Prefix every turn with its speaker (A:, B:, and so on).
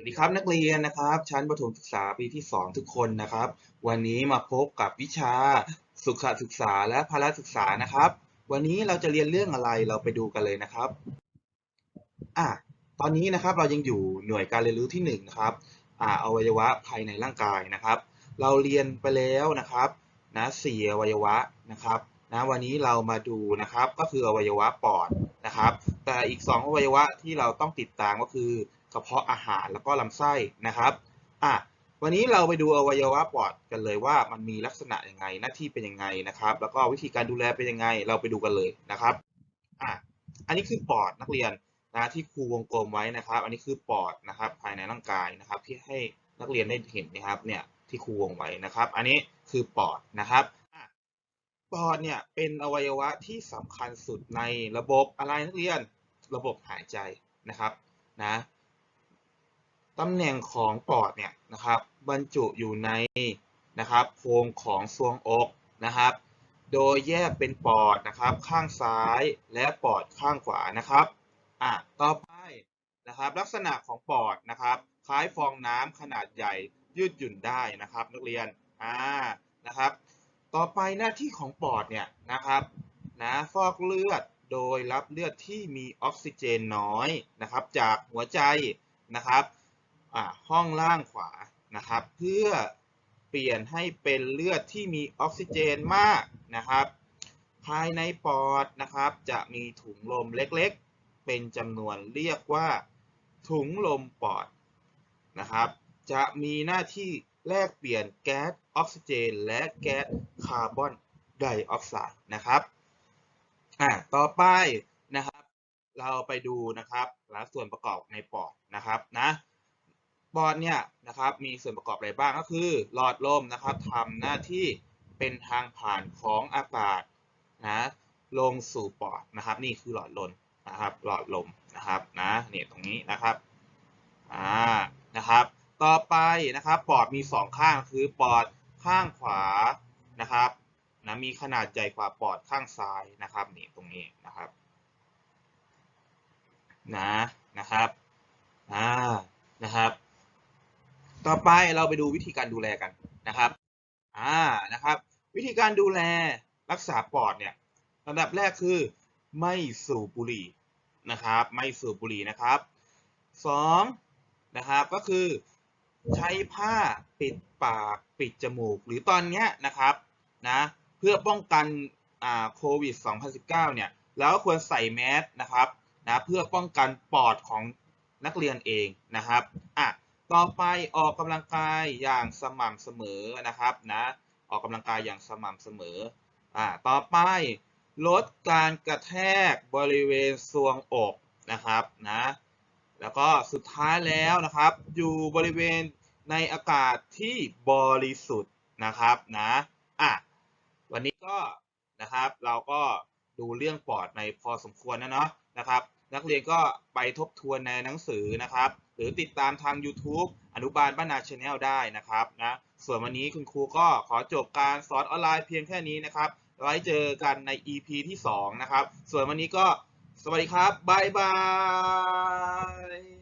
A: สวัสดีครับนักเรียนนะครับ ชั้นประถมศึกษาปีที่ 2 ทุกคนนะครับ วันนี้มาพบกับวิชาสุขศึกษาและพละศึกษานะครับ วันนี้เราจะเรียนเรื่องอะไรเราไปดูกันเลยนะครับอะตอนนี้นะครับเรายังอยู่หน่วยการเรียนรู้ที่1นะครับอ่าอวัยวะภายในร่างกายนะครับ เราเรียนไปแล้วนะครับนะสี่อวัยวะนะครับนะวันนี้เรามาดูนะครับก็คืออวัยวะปอดนะครับ แต่อีก 2 อวัยวะที่เราต้องติดตามก็คือ กระเพาะอาหารแล้วก็ลำไส้นะครับอะวันนี้เราไปดูอวัยวะปอดกันเลยว่ามันมีลักษณะยังไงหน้าที่เป็นยังไงนะครับ แล้วก็วิธีการดูแลเป็นยังไงเราไปดูกันเลยนะครับอะอันนี้คือปอดนักเรียนนะที่ครูวงกลมไว้นะครับ อันนี้คือปอดนะครับภายในร่างกายนะครับ ที่ให้นักเรียนได้เห็นนะครับเนี่ยที่ครูวงไว้นะครับ อันนี้คือปอดนะครับปอดเนี่ยเป็นอวัยวะที่สำคัญสุดในระบบอะไรนักเรียนระบบหายใจนะครับนะ ตำแหน่งของปอดเนี่ยนะครับบรรจุอยู่ในนะครับโพรงของทรวงอกนะครับ โดยแยกเป็นปอดนะครับข้างซ้ายและปอดข้างขวานะครับอะต่อไปนะครับลักษณะของปอดนะครับคล้ายฟองน้ำขนาดใหญ่ยืดหยุ่นได้นะครับ นักเรียนอ่านะครับ ต่อไปหน้าที่ของปอดเนี่ยนะครับนะฟอกเลือดโดยรับเลือดที่มีออกซิเจนน้อยนะครับ จากหัวใจนะครับ ห้องล่างขวานะครับ เพื่อเปลี่ยนให้เป็นเลือดที่มีออกซิเจนมากนะครับ ภายในปอดนะครับจะมีถุงลมเล็กๆ เป็นจำนวนเรียกว่า ถุงลมปอดนะครับ จะมีหน้าที่แลกเปลี่ยนแก๊สออกซิเจน และแก๊สคาร์บอนไดออกไซด์นะครับอ่าต่อไปนะครับ เราไปดูนะครับและส่วนประกอบในปอดนะครับนะ ปอดเนี่ยนะครับมีส่วนประกอบอะไรบ้างก็คือ หลอดลมนะครับทำหน้าที่เป็นทางผ่านของอากาศนะลงสู่ปอดนะครับ นี่คือหลอดลมนะครับ หลอดลมนะครับนะเนี่ยตรงนี้นะครับอ่านะครับ ต่อไปนะครับปอดมีสองข้างคือปอดข้างขวานะครับนะมีขนาดใหญ่กว่าปอดข้างซ้ายนะครับนี่ตรงนี้นะครับนะนะครับอ่านะครับ ต่ อไปเราไปดูวิธีการดูแลกันนะครับอ่านะครับ วิธีการดูแลรักษาปอดเนี่ยลำดับแรกคือ ไม่สูบบุหรี่นะครับ ไม่สูบบุหรี่นะครับสองนะครับก็คือใช้ผ้าปิดปากปิดจมูก หรือตอนนี้นะครับนะเพื่อป้องกันอ่าโควิด 2019 เนี่ยแล้วควรใส่แมสนะครับนะเพื่อป้องกันปอดของนักเรียนเองนะครับอะ ต่อไปออกกำลังกายอย่างสม่ำเสมอนะครับนะออกกำลังกายอย่างสม่ำเสมออ่าต่อไปลดการกระแทกบริเวณทรวงอกนะครับนะแล้วก็สุดท้ายแล้วนะครับ อยู่บริเวณในอากาศที่บริสุทธิ์นะครับนะอะวันนี้ก็นะครับเราก็ดูเรื่องปอดในพอสมควรนะเนาะนะครับ นักเรียนก็ไปทบทวนในหนังสือนะครับ หรือติดตามทาง YouTube อนุบาลบ้านนาชาแนลได้นะครับนะส่วนวันนี้คุณครูก็ขอจบการสอนออนไลน์เพียงแค่นี้นะครับ ไว้เจอกันใน EP ที่ 2 นะครับ ส่วนวันนี้ก็สวัสดีครับ บ๊ายบาย